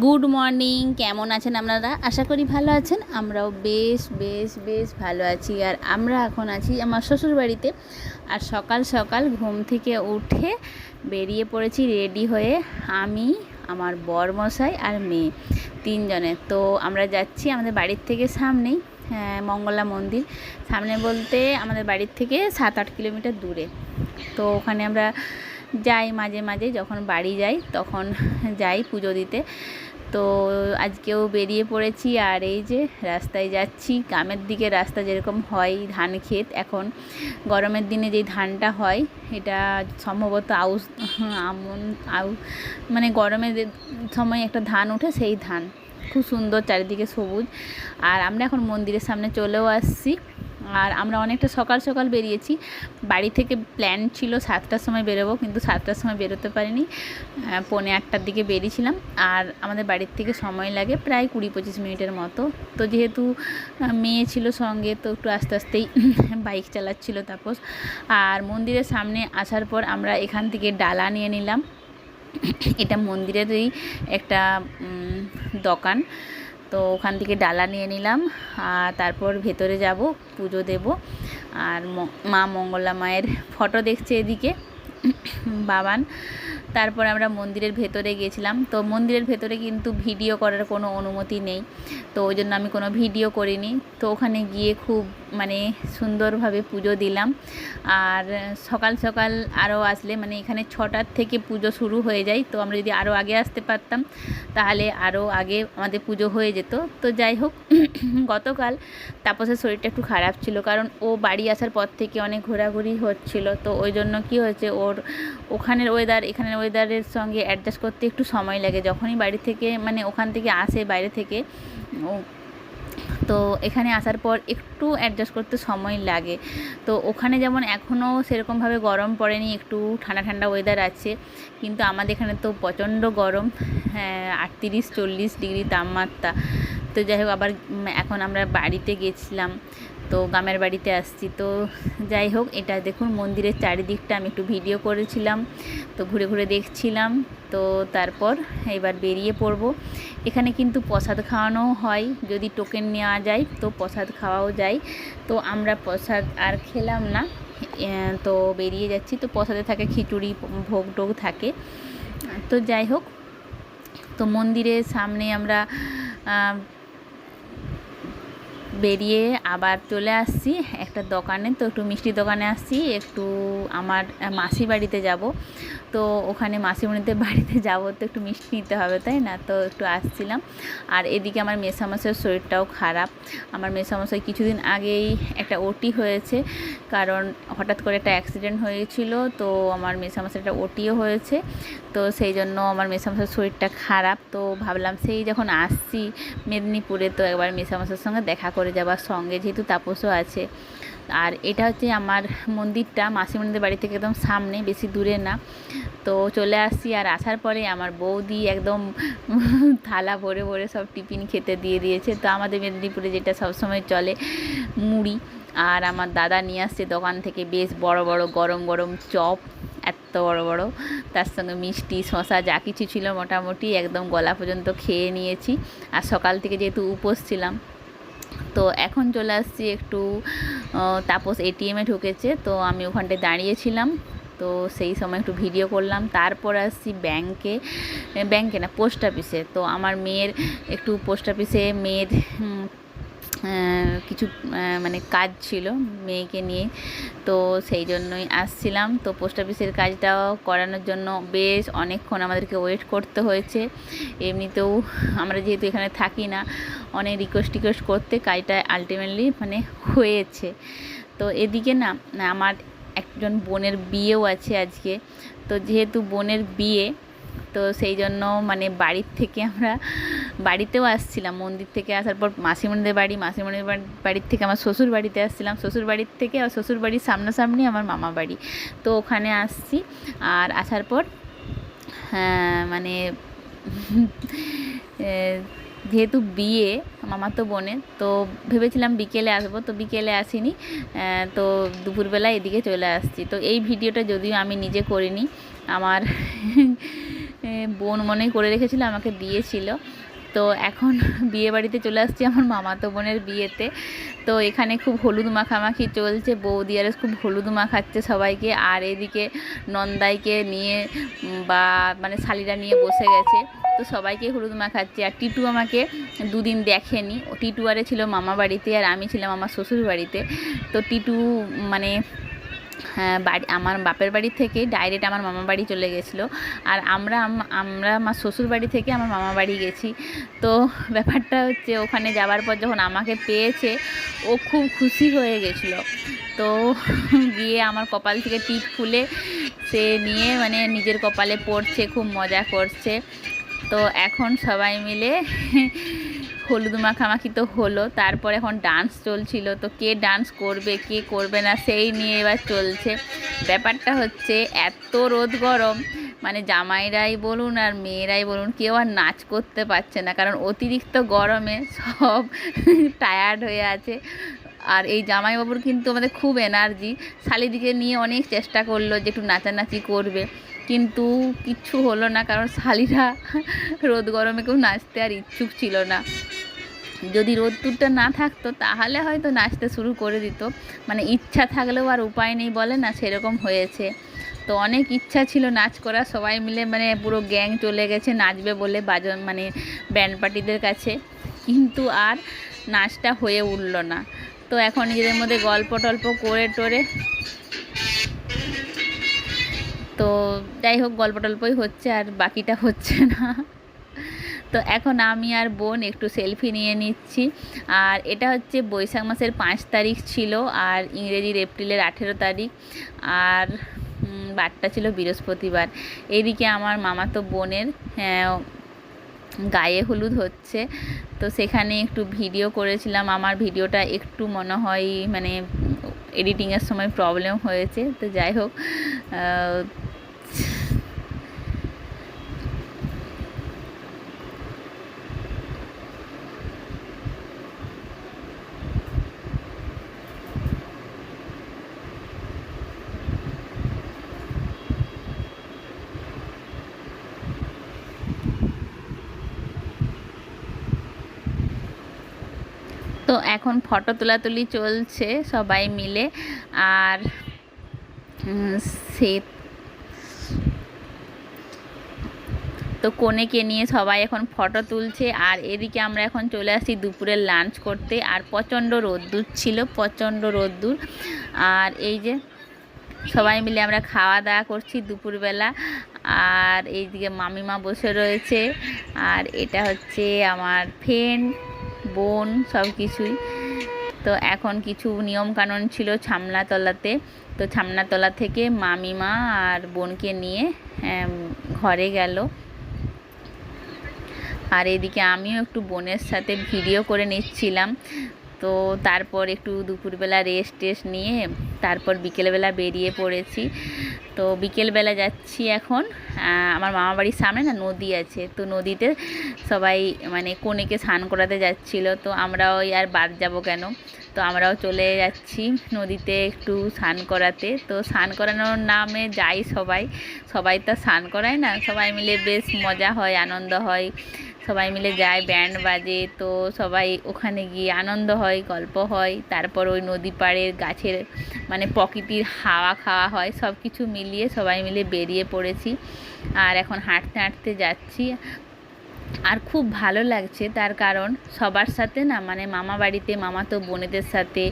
Good morning কেমন আছেন আপনারা? আশা করি ভালো আছেন। আমরাও বেশ বেশ বেশ ভালো আছি। আর আমরা এখন আছি আমার শ্বশুর বাড়িতে আর সকাল সকাল ঘুম থেকে উঠে বেরিয়ে পড়েছি রেডি হয়ে আমি আমার বর মশাই আর মেয়ে তিনজনে। তো আমরা যাচ্ছি আমাদের বাড়ির থেকে সামনেই হ্যাঁ, মঙ্গলা মন্দির। সামনে বলতে আমাদের বাড়ির থেকে সাত আট কিলোমিটার দূরে। তো ওখানে আমরা যাই মাঝে মাঝে যখন বাড়ি যাই তখন যাই পুজো দিতে। তো আজকেও বেরিয়ে পড়েছি আর এই যে রাস্তায় যাচ্ছি। গ্রামের দিকে রাস্তা যেরকম হয় ধান ক্ষেত, এখন গরমের দিনে যে ধানটা হয়, এটা সম্ভবত আউস আমন, আউ মানে গরমের সময় একটা ধান ওঠে সেই ধান। খুব সুন্দর চারিদিকে সবুজ। আর আমরা এখন মন্দিরের সামনে চলেও আসছি। আর আমরা অনেকটা সকাল সকাল বেরিয়েছি। বাড়ি থেকে প্ল্যান ছিল সাতটার সময় বেরোবো, কিন্তু সাতটার সময় বেরোতে পারিনি। পৌনে আটটার দিকে বেরিয়েছিলাম। আর আমাদের বাড়ির থেকে সময় লাগে প্রায় কুড়ি পঁচিশ মিনিটের মতো। তো যেহেতু মেয়ে ছিল সঙ্গে, তো একটু আস্তে আস্তেই বাইক চালাচ্ছিল তাপস। আর মন্দিরের সামনে আসার পর আমরা এখান থেকে ডালা নিয়ে নিলাম। এটা মন্দিরেরই একটা দোকান। তো ওখান থেকে ডালা নিয়ে নিলাম, আর তারপর ভেতরে যাব, পুজো দেব। আর মা মঙ্গলা মায়ের ফটো দেখছে এদিকে। বাবান। তারপর আমরা মন্দিরের ভেতরে গেছিলাম। তো মন্দিরের ভেতরে কিন্তু ভিডিও করার কোনো অনুমতি নেই। তো ওই জন্য আমি কোনো ভিডিও করিনি। তো ওখানে গিয়ে খুব মানে সুন্দরভাবে পুজো দিলাম। আর সকাল সকাল আরও আসলে মানে এখানে ছটার থেকে পুজো শুরু হয়ে যায়। তো আমরা যদি আরও আগে আসতে পারতাম, তাহলে আরও আগে আমাদের পুজো হয়ে যেত। তো যাই হোক, গতকাল তাপসের শরীরটা একটু খারাপ ছিল। কারণ ও বাড়ি আসার পর থেকে অনেক ঘোরাঘুরি হচ্ছিল। তো ওই জন্য কী হয়েছে, ওর ওখানের ওয়েদার এখানের ওয়েদারের সঙ্গে অ্যাডজাস্ট করতে একটু সময় লাগে। যখনই বাড়ি থেকে মানে ওখান থেকে আসে বাইরে থেকে, ও তো এখানে আসার পর একটু অ্যাডজাস্ট করতে সময় লাগে। তো ওখানে যেমন এখনও সেরকমভাবে গরম পড়েনি, একটু ঠান্ডা ঠান্ডা ওয়েদার আছে, কিন্তু আমাদের এখানে তো প্রচণ্ড গরম হ্যাঁ আটত্রিশ, চল্লিশ ডিগ্রি তাপমাত্রা। তো যাই হোক, আবার এখন আমরা বাড়িতে গেছিলাম। তো গ্রামের বাড়িতে আসছি। তো যাই হোক, এটা দেখুন, মন্দিরের চারিদিকটা আমি একটু ভিডিও করেছিলাম, তো ঘুরে ঘুরে দেখছিলাম। তো তারপর এবার বেরিয়ে পড়ব। এখানে কিন্তু প্রসাদ খাওয়ানোও হয়, যদি টোকেন নেওয়া যায়, তো প্রসাদ খাওয়াও যায়। তো আমরা প্রসাদ আর খেলাম না তো বেরিয়ে যাচ্ছি। তো প্রসাদে থাকে খিচুড়ি, ভোগ টোগ থাকে। তো যাই হোক, তো মন্দিরের সামনে আমরা বেরিয়ে আবার চলে আসছি একটা দোকানে। তো একটু মিষ্টি দোকানে আসছি, একটু আমার মাসি বাড়িতে যাব। তো ওখানে মাসিমণিদের বাড়িতে যাব, তো একটু মিষ্টি নিতে হবে, তাই না? তো একটু আসছিলাম। আর এদিকে আমার মেসামশাইয়ের শরীরটাও খারাপ। আমার মেসামশাই কিছুদিন আগেই একটা ওটি হয়েছে, কারণ হঠাৎ করে একটা অ্যাক্সিডেন্ট হয়েছিল, তো আমার মেসামশাই একটা ওটিও হয়েছে। তো সেই জন্য আমার মেসামশাইয়ের শরীরটা খারাপ। তো ভাবলাম সেই যখন আসছি মেদিনীপুরে, তো একবার মেসামশাইয়ের সঙ্গে দেখা করে যাবার সঙ্গে যেহেতু তাপসও আছে। আর এটা হচ্ছে আমার মন্দিরটা, মাসিমণিদের বাড়ি থেকে একদম সামনে, বেশি দূরে না। তো চলে আসছি আর আসার পরে আমার বৌদি একদম থালা ভরে ভরে সব টিফিন খেতে দিয়ে দিয়েছে। তো আমাদের মেদিনীপুরে যেটা সবসময় চলে, মুড়ি। আর আমার দাদা নিয়ে আসছে দোকান থেকে বেশ বড় বড় গরম গরম চপ, এত বড় বড়। তার সঙ্গে মিষ্টি শশা যা কিছু ছিল মোটামুটি একদম গলা পর্যন্ত খেয়ে নিয়েছি। আর সকাল থেকে যেহেতু উপোস ছিলাম তো এখন চলে আসছি একটু তাপস এটিএমে ঢুকেছে, তো আমি ওখানটায় দাঁড়িয়েছিলাম। তো সেই সময় একটু ভিডিও করলাম। তারপর আসছি ব্যাংকে ব্যাংকে না, পোস্ট অফিসে। তো আমার মেয়ের একটু পোস্ট অফিসে মেয়ের কিছু মানে কাজ ছিল মেয়েকে নিয়ে। তো সেই জন্যই আসছিলাম। তো পোস্ট অফিসের কাজটাও করানোর জন্য বেশ অনেকক্ষণ আমাদেরকে ওয়েট করতে হয়েছে। এমনিতেও আমরা যেহেতু এখানে থাকি না, অনেক রিকোয়েস্ট টিকোয়েস্ট করতে কাজটা আলটিমেটলি মানে হয়েছে। তো এদিকে না না, আমার একজন বোনের বিয়েও আছে আজকে। তো যেহেতু বোনের বিয়ে, তো সেই জন্য মানে বাড়ির থেকে আমরা বাড়িতেও আসছিলাম, মন্দির থেকে আসার পর মাসিমণিদের বাড়ি মাসিমণিদের বাড়ি- বাড়ির থেকে আমার শ্বশুর বাড়িতে আসছিলাম। শ্বশুর বাড়ির থেকে আর শ্বশুর বাড়ির সামনাসামনি আমার মামা বাড়ি। তো ওখানে আসছি আর আসার পর হ্যাঁ মানে যেহেতু বিয়ে মামাতো বোনের, তো ভেবেছিলাম বিকেলে আসব, তো বিকেলে আসিনি। তো দুপুরবেলা এদিকে চলে আসছি। তো এই ভিডিওটা যদিও আমি নিজে করিনি, আমার বোন মনে করে রেখেছিল, আমাকে দিয়েছিল। তো এখন বিয়ে বাড়িতে চলে আসছি আমার মামাতো বোনের বিয়েতে। তো এখানে খুব হলুদ মাখামাখি চলছে, বৌদি আর খুব হলুদ মাখাচ্ছে সবাইকে। আর এদিকে নন্দাইকে নিয়ে বা মানে শালিরা নিয়ে বসে গেছে। তো সবাইকে হলুদ মাখাচ্ছে। আর টিটু আমাকে দুদিন দেখেনি। টিটু আরে ছিল মামা বাড়িতে আর আমি ছিলাম আমার শ্বশুর বাড়িতে তো টিটু মানে বাড়ি, আমার বাপের বাড়ি থেকে ডাইরেক্ট আমার মামা বাড়ি চলে গেছিল। আর আমরা আমরা আমার শ্বশুর বাড়ি থেকে আমার মামা বাড়ি গেছি। তো ব্যাপারটা হচ্ছে ওখানে যাওয়ার পর যখন আমাকে পেয়েছে, ও খুব খুশি হয়ে গেছিল। তো গিয়ে আমার কপাল থেকে টিপ খুলে সে নিয়ে মানে নিজের কপালে পড়ছে, খুব মজা করছে। তো এখন সবাই মিলে হলুদ মাখামাখি তো হলো, তারপর এখন ডান্স চলছিল, তো কে ডান্স করবে, কে করবে না সেই নিয়ে এবার চলছে। ব্যাপারটা হচ্ছে এত রোদ গরম মানে জামাইরাই বলুন আর মেয়েরাই বলুন, কেউ আর নাচ করতে পারছে না, কারণ অতিরিক্ত গরমে সব টায়ার্ড হয়ে আছে। আর এই জামাইবাবুর কিন্তু আমাদের খুব এনার্জি শালিদিকে নিয়ে অনেক চেষ্টা করল যে একটু নাচানাচি করবে। কিন্তু কিচ্ছু হলো না, কারণ শালিরা রোদ গরমে কেউ নাচতে আর ইচ্ছুক ছিল না। যদি রোদ রোদ্দুরটা না থাকতো, তাহলে হয়তো নাচতে শুরু করে দিত। মানে ইচ্ছা থাকলেও আর উপায় নেই বলে না, সেরকম হয়েছে। তো অনেক ইচ্ছা ছিল নাচ করা সবাই মিলে মানে পুরো গ্যাং চলে গেছে নাচবে বলে বাজন মানে ব্যান্ড পার্টিদের কাছে। কিন্তু আর নাচটা হয়ে উঠল না। তো এখন নিজেদের মধ্যে গল্প টল্প করে টোরে তো যাই হোক গল্প টল্পই হচ্ছে আর বাকিটা হচ্ছে না। তো এখন আমি আর বোন একটু সেলফি নিয়ে নিচ্ছি। আর এটা হচ্ছে বৈশাখ মাসের পাঁচ তারিখ ছিল আর ইংরেজির এপ্রিলের আঠেরো তারিখ। আর বারটা ছিল বৃহস্পতিবার। এদিকে আমার মামাতো বোনের হ্যাঁ, গায়ে হলুদ হচ্ছে। তো সেখানে একটু ভিডিও করেছিলাম। আমার ভিডিওটা একটু মনে হয় মানে এডিটিংয়ের সময় প্রবলেম হয়েছে। তো যাই হোক তো এখন ফটো তোলাতুলি চলছে সবাই মিলে। আর সে তো কনেকে নিয়ে সবাই এখন ফটো তুলছে। আর এদিকে আমরা এখন চলে আসি দুপুরের লাঞ্চ করতে। আর প্রচণ্ড রোদ্দুর ছিল, প্রচণ্ড রোদ্দুর। আর এই যে সবাই মিলে আমরা খাওয়া দাওয়া করছি দুপুরবেলা। আর এইদিকে মামিমা বসে রয়েছে। আর এটা হচ্ছে আমার ফ্রেন্ড বোন, সব কিছুই। তো এখন কিছু নিয়মকানুন ছিল ছামনাতলাতে তো ছামনাতলা থেকে মামিমা আর বোনকে নিয়ে ঘরে গেল। আর এদিকে আমিও একটু বোনের সাথে ভিডিও করে নিচ্ছিলাম। তো তারপর একটু দুপুরবেলা রেস্ট টেস্ট নিয়ে, তারপর বিকেলবেলা বেরিয়ে পড়েছি। তো বিকেলবেলা যাচ্ছি এখন। আমার মামা বাড়ির সামনে না নদী আছে, তো নদীতে সবাই মানে কনেকে স্নান করাতে যাচ্ছিল। তো আমরাও আর বাদ যাব কেন? তো আমরাও চলে যাচ্ছি নদীতে একটু স্নান করাতে। তো স্নান করানোর নামে যাই সবাই। সবাই তো স্নান করায় না, সবাই মিলে বেশ মজা হয়, আনন্দ হয়। সবাই মিলে যায় ব্যান্ড বাজে, তো সবাই ওখানে গিয়ে আনন্দ হয়, গল্প হয়। তারপর ওই নদী পাড়ের গাছের মানে প্রকৃতির হাওয়া খাওয়া হয় সব কিছু মিলিয়ে সবাই মিলে বেরিয়ে পড়েছি। আর এখন হাঁটতে হাঁটতে যাচ্ছি। আর খুব ভালো লাগছে তার কারণ সবার সাথে না মানে মামা বাড়িতে মামাতো বোনেদের সাথে,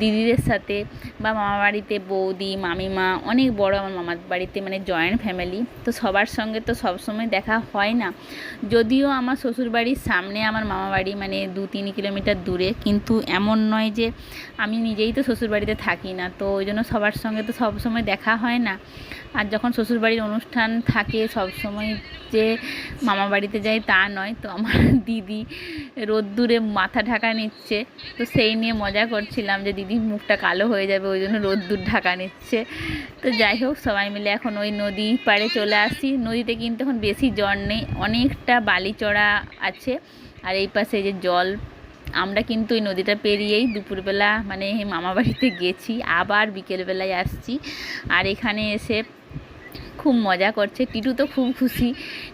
দিদিদের সাথে বা মামা বাড়িতে বৌদি, মামিমা, অনেক বড় আমার মামার বাড়িতে মানে জয়েন্ট ফ্যামিলি তো সবার সঙ্গে তো সবসময় দেখা হয় না। যদিও আমার শ্বশুরবাড়ির সামনে আমার মামা বাড়ি মানে দু তিন কিলোমিটার দূরে, কিন্তু এমন নয় যে আমি নিজেই তো শ্বশুরবাড়িতে থাকি না, তো ওই জন্য সবার সঙ্গে তো সবসময় দেখা হয় না। আর যখন শ্বশুরবাড়ির অনুষ্ঠান থাকে সবসময় যে মামা বাড়িতে যাই তা নয়। তো আমার দিদি রোদ্দুরে মাথা ঢাকা নিচ্ছে। তো সেই নিয়ে মজা করছিলাম যে দিদি মুখটা কালো হয়ে যাবে, ওই জন্য রোদ্দুর ঢাকা নিচ্ছে। তো যাই হোক, সবাই মিলে এখন ওই নদী পাড়ে চলে আসি। নদীতে কিন্তু এখন বেশি জল নেই, অনেকটা বালি চড়া আছে। আর এই পাশে যে জল, আমরা কিন্তু ওই নদীটা পেরিয়েই দুপুরবেলা মানে মামা বাড়িতে গেছি। আবার বিকেলবেলায় আসছি। আর এখানে এসে খুব মজা করছে। টিটু তো খুব খুশি।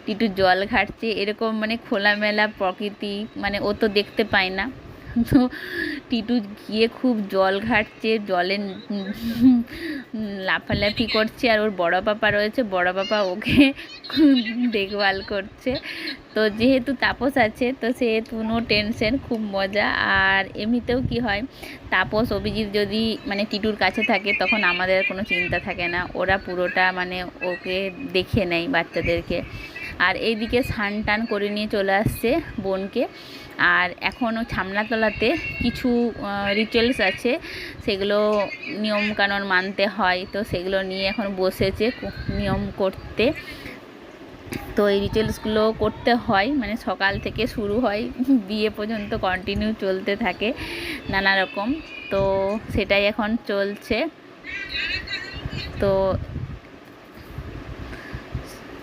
টিটু জল ঘাটছে। এরকম মানে খোলামেলা প্রকৃতি মানে ও তো দেখতে পায় না। তো টিটু গিয়ে খুব জল ঘাটছে, জলে লাফালাফি করছে আর ওর বড় পাপা রয়েছে, বড় পাপা ওকে দেখভাল করছে। তো যেহেতু তাপস আছে, তো সেহেতু নো টেনশন খুব মজা। আর এমনিতেও কি হয়, তাপস, অভিজিৎ যদি মানে টিটুর কাছে থাকে, তখন আমাদের কোনো চিন্তা থাকে না। ওরা পুরোটা মানে ওকে দেখে নেয় বাচ্চাদেরকে। আর এইদিকে স্নান টান করে নিয়ে চলে আসছে বোনকে। আর এখনও ছামনাতলাতে কিছু রিচুয়ালস আছে। সেগুলো নিয়মকানুন মানতে হয়, তো সেগুলো নিয়ে এখন বসেছে নিয়ম করতে। তো এই রিচুয়ালসগুলো করতে হয় মানে সকাল থেকে শুরু হয়, বিয়ে পর্যন্ত কন্টিনিউ চলতে থাকে নানা রকম। তো সেটাই এখন চলছে। তো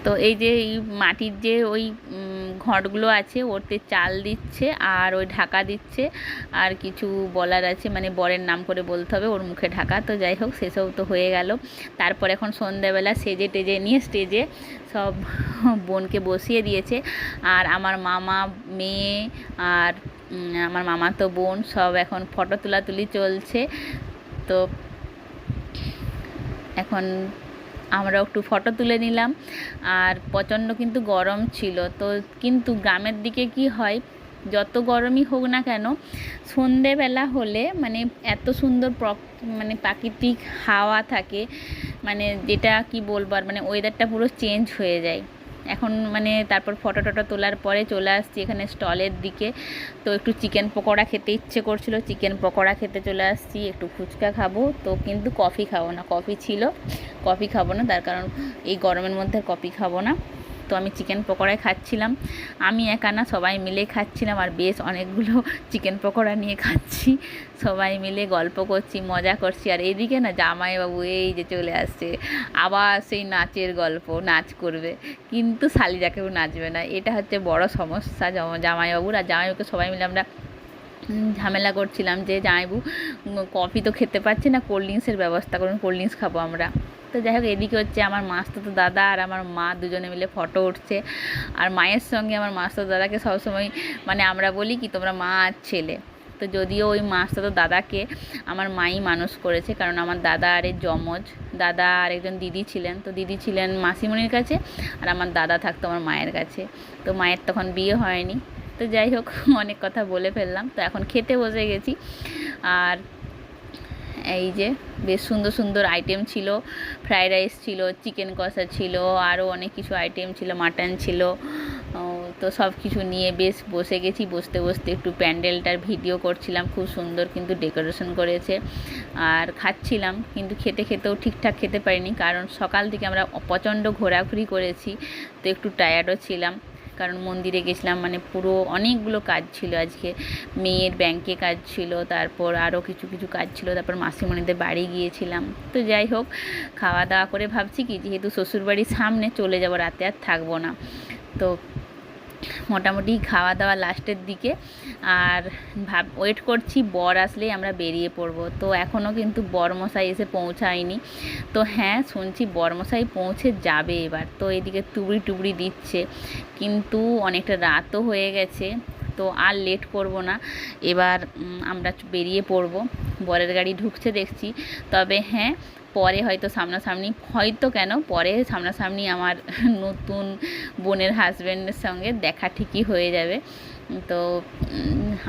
তো এই যে এই মাটির যে ওই ঘটগুলো আছে ওতে চাল দিচ্ছে আর ওই ঢাকা দিচ্ছে। আর কিছু বলার আছে মানে বরের নাম করে বলতে হবে, ওর মুখে ঢাকা। তো যাই হোক, সেসব তো হয়ে গেল। তারপর এখন সন্ধ্যাবেলা সেজে টেজে নিয়ে স্টেজে সব বোনকে বসিয়ে দিয়েছে। আর আমার মামা, মেয়ে আর আমার মামা তো বোন, সব এখন ফটো তোলাতুলি চলছে। তো এখন আমরা একটু ফটো তুলে নিলাম। আর প্রচণ্ড কিন্তু গরম ছিল। তো কিন্তু গ্রামের দিকে কি হয়, যত গরমই হোক না কেন, সন্ধেবেলা হলে মানে এত সুন্দর মানে প্রাকৃতিক হাওয়া থাকে মানে যেটা কি বলবার মানে ওয়েদারটা পুরো চেঞ্জ হয়ে যায়। এখন মানে তারপর ফটো টটো তোলার পরে চলে আসছি এখানে স্টলের দিকে। তো একটু চিকেন পকোড়া খেতে ইচ্ছে করছিল চিকেন পকোড়া খেতে চলে আসছি, একটু ফুচকা খাব। তো কিন্তু কফি খাব না কফি ছিল কফি খাব না, তার কারণ এই গরমের মধ্যে কফি খাব না। তো আমি চিকেন পকোড়াই খাচ্ছিলাম। আমি একা না, সবাই মিলে খাচ্ছিলাম আর বেশ অনেকগুলো চিকেন পকোড়া নিয়ে খাচ্ছি। সবাই মিলে গল্প করছি, মজা করছি। আর এইদিকে না জামাইবাবু এই যে চলে আসছে, আবার সেই নাচের গল্প, নাচ করবে। কিন্তু শালিজাকেও নাচবে না। এটা হচ্ছে বড় সমস্যা জামা- জামাইবাবুর। আর জামাইবাবুকে সবাই মিলে আমরা ঝামেলা করছিলাম যে জামাইবু কফি তো খেতে পাচ্ছি না, কোল্ড ড্রিঙ্কসের ব্যবস্থা করুন, কোল্ড ড্রিঙ্কস খাব আমরা। তো যাই হোক, এদিকে হচ্ছে আমার মাস্তুতো দাদা আর আমার মা দুজনে মিলে ফটো উঠছে। আর মায়ের সঙ্গে আমার মাস্তুতো দাদাকে সবসময় মানে আমরা বলি কি, তোমরা মা আর ছেলে। তো যদিও ওই মাস্তুতো দাদাকে আমার মাই মানুষ করেছে, কারণ আমার দাদা আর এর যমজ। দাদা আর একজন দিদি ছিলেন, তো দিদি ছিলেন মাসিমণির কাছে আর আমার দাদা থাকতো আমার মায়ের কাছে। তো মায়ের তখন বিয়ে হয়নি। তো যাই হোক, অনেক কথা বলে ফেললাম। তো এখন খেতে বসে গেছি। আর এই যে বেশ সুন্দর সুন্দর আইটেম ছিল ফ্রাইড রাইস ছিল চিকেন কষা ছিল আরও অনেক কিছু আইটেম ছিল মাটন ছিল তো সব কিছু নিয়ে বেশ বসে গেছি, বসতে বসতে একটু প্যান্ডেলটার ভিডিও করছিলাম, খুব সুন্দর কিন্তু ডেকোরেশন করেছে, আর খাচ্ছিলাম, কিন্তু খেতে খেতেও ঠিকঠাক খেতে পারিনি, কারণ সকাল থেকে আমরা প্রচণ্ড ঘোরাঘুরি করেছি, তো একটু টায়ার্ডও ছিলাম কারণ মন্দিরে গেছিলাম মানে পুরো অনেকগুলো কাজ ছিল। আজকে মেয়ের ব্যাংকে কাজ ছিল, তারপর আরও কিছু কিছু কাজ ছিল, তারপর মাসিমণিদের বাড়ি গিয়েছিলাম। তো যাই হোক, খাওয়া দাওয়া করে ভাবছি কি, যেহেতু শ্বশুরবাড়ির সামনে চলে যাব, রাতে আর থাকব না। তো মোটামুটি খাওয়া দাওয়া লাস্টের দিকে। আর ভাব ওয়েট করছি, বর আসলেই আমরা বেরিয়ে পড়ব। তো এখনও কিন্তু বরমশাই এসে পৌঁছায়নি। তো হ্যাঁ শুনছি বরমশাই পৌঁছে যাবে এবার। তো এদিকে টুবড়ি টুবড়ি দিচ্ছে। কিন্তু অনেকটা রাতও হয়ে গেছে। তো আর লেট করব না। এবার আমরা বেরিয়ে পড়ব। বরের গাড়ি ঢুকছে দেখছি। তবে হ্যাঁ পরে হয়তো সামনাসামনি, হয়তো কেন পরে সামনাসামনি আমার নতুন বোনের হাজব্যান্ডের সঙ্গে দেখা ঠিকই হয়ে যাবে। তো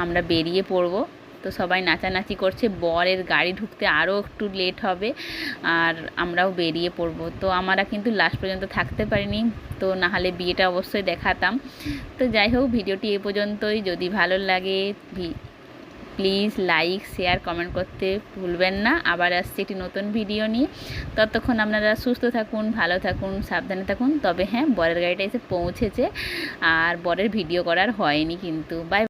আমরা বেরিয়ে পড়ব। তো সবাই নাচানাচি করছে, বরের গাড়ি ঢুকতে আরও একটু লেট হবে আর আমরাও বেরিয়ে পড়ব। তো আমরা কিন্তু লাস্ট পর্যন্ত থাকতে পারিনি, তো নাহলে বিয়েটা অবশ্যই দেখাতাম। তো যাই হোক, ভিডিওটি এ পর্যন্তই। যদি ভালো লাগে প্লিজ লাইক, শেয়ার, কমেন্ট করতে ভুলবেন না। আবার আসছে একটি নতুন ভিডিও নিয়ে। ততক্ষণ আপনারা সুস্থ থাকুন, ভালো থাকুন, সাবধানে থাকুন। তবে হ্যাঁ বরের গাড়িটা এসে পৌঁছেছে। আর বরের ভিডিও করার হয়নি কিন্তু। বাই